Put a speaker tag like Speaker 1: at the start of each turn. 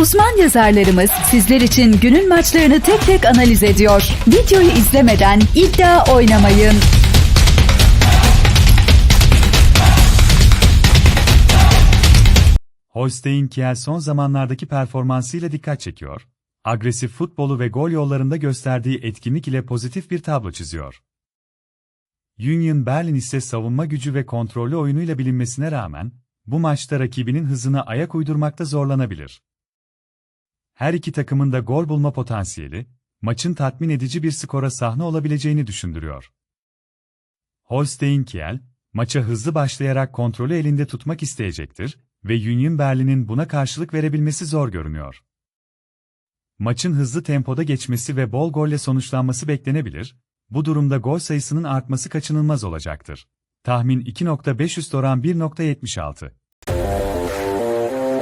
Speaker 1: Uzman yazarlarımız sizler için günün maçlarını tek tek analiz ediyor. Videoyu izlemeden iddia oynamayın.
Speaker 2: Holstein Kiel son zamanlardaki performansıyla dikkat çekiyor. Agresif futbolu ve gol yollarında gösterdiği etkinlik ile pozitif bir tablo çiziyor. Union Berlin ise savunma gücü ve kontrollü oyunuyla bilinmesine rağmen, bu maçta rakibinin hızına ayak uydurmakta zorlanabilir. Her iki takımın da gol bulma potansiyeli, maçın tatmin edici bir skora sahne olabileceğini düşündürüyor. Holstein Kiel, maça hızlı başlayarak kontrolü elinde tutmak isteyecektir ve Union Berlin'in buna karşılık verebilmesi zor görünüyor. Maçın hızlı tempoda geçmesi ve bol golle sonuçlanması beklenebilir, bu durumda gol sayısının artması kaçınılmaz olacaktır. Tahmin 2.5 üst oran 1.76.